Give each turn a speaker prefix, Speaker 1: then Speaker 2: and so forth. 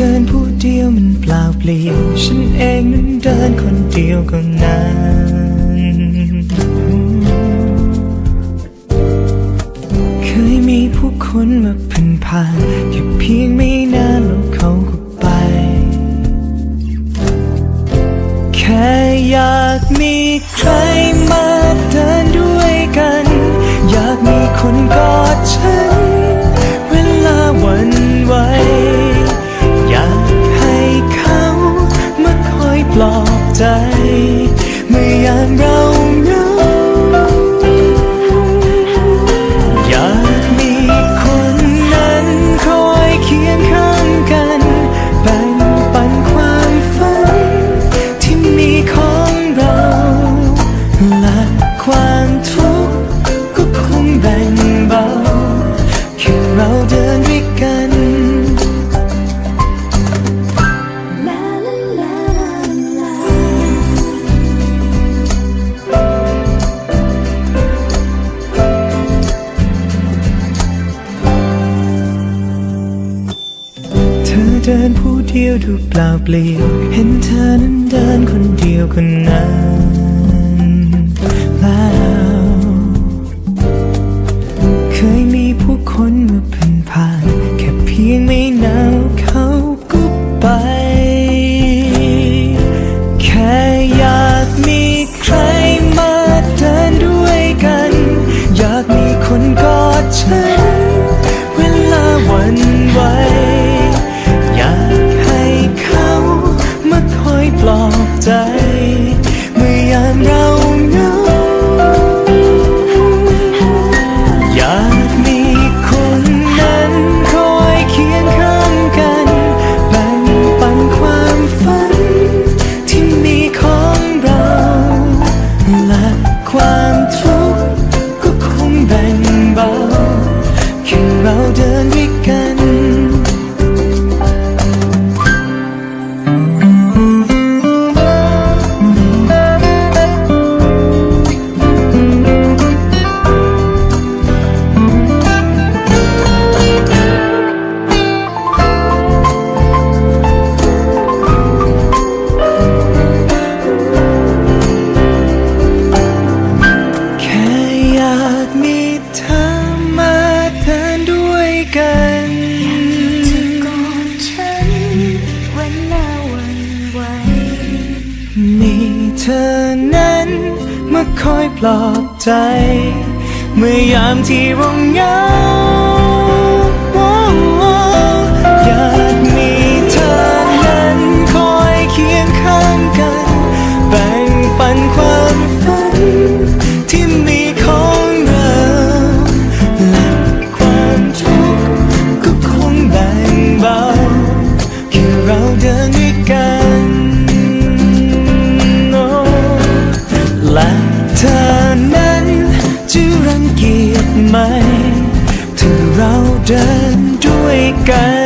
Speaker 1: เดินผู้เดียวมันเปล่าเปลี่ยว ฉันเองนั้นเดินคนเดียวก็น เดินผู้เดียวดูเปล่าเปลี่ยว เห็นเธอนั้นเดินคนเดียวคนนั้น มีเธอนั้นมาคอยปลอบใจ เมื่อยามที่ร้องเหงา เธอนั้น
Speaker 2: จะรังเกี
Speaker 1: ยจไหม ถ้าเราเดินด้วยกัน